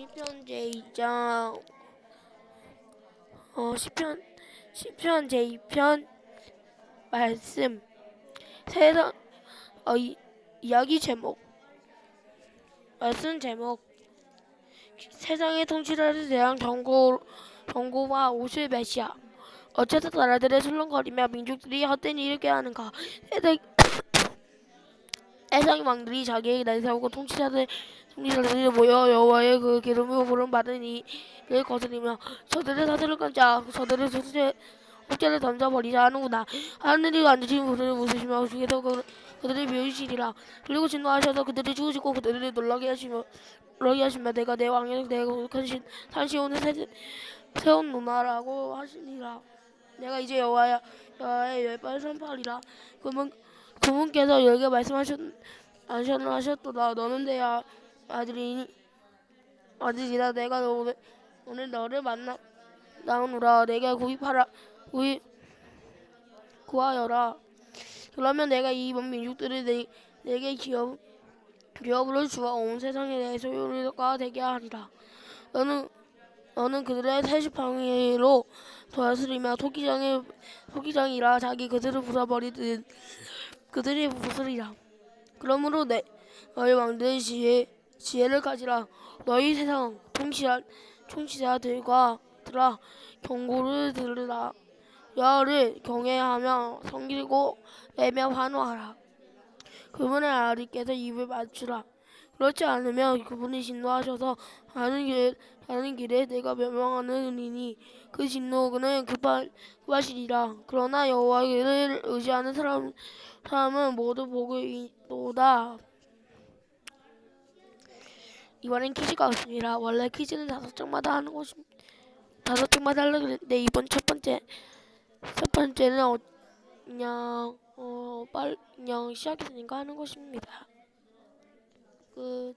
시편 제 2장. 어 시편 시편 제 2편 말씀. 세상 어 이, 이야기 제목. 말씀 제목. 세상의 통치자에 대한 경고 경고와 옷을 메시아. 어째서 나라들의 술렁거리며 민족들이 헛된 일을 꾀하는가? 세상 세상의 왕들이 자기에게 내세우고 통치자들 통치자들이 모여 여호와의 그 기름을 부름 받은 이를 거스리며 저들의 사슬을 끊자 저들의 속죄 속죄를 던져버리자 하는구나. 하늘이 앉으신 분을 웃으시며 주께서 그, 그들을 비우시리라. 그리고 진노하셔서 그들을 죽으시고 그들을 놀라게 하시며 놀라게 하시며 내가 내 왕의 내 거룩한 신 산시온을 세, 세운 노나라고 하시니라. 내가 이제 여호와야 여호와의 열발 선팔이라. 그분 그분께서 여기 말씀하셨 하셨도다. 너는 내 아, 아들이 아들이다 내가 너, 오늘 오늘 너를 만나 나오노라. 내가 구입하라 구입 구하여라. 그러면 내가 이 이번 민족들을 내, 내게 기업 기업으로 주어 온 세상에 내 소유가 되게 하리라. 너는 너는 그들의 세시방위로 다스리며 토기장의 토기장이라 자기 그들을 부숴버리듯 그들이 부수리라 그러므로 내 너희 왕들의 지혜 지혜를 가지라. 너희 세상 통치자 통치자들과 들아 경고를 들으라. 여호를 경외하며 섬기고 내며 환호하라. 그분의 아리께서 입을 맞추라 그렇지 않으면 그분이 진노하셔서 가는 길 가는 길에 내가 멸망하느니니 그 진노는 급할 급하시리라 그러나 여호와를 의지하는 사람 사람은 모두 복이 있도다 이번엔 퀴즈가 없습니다. 원래 퀴즈는 다섯 장마다 하는 것이 다섯 장마다 하려고 했는데 이번 첫 번째 첫 번째는 어, 그냥 어, 빨 그냥 시작했으니까 하는 것입니다. 哥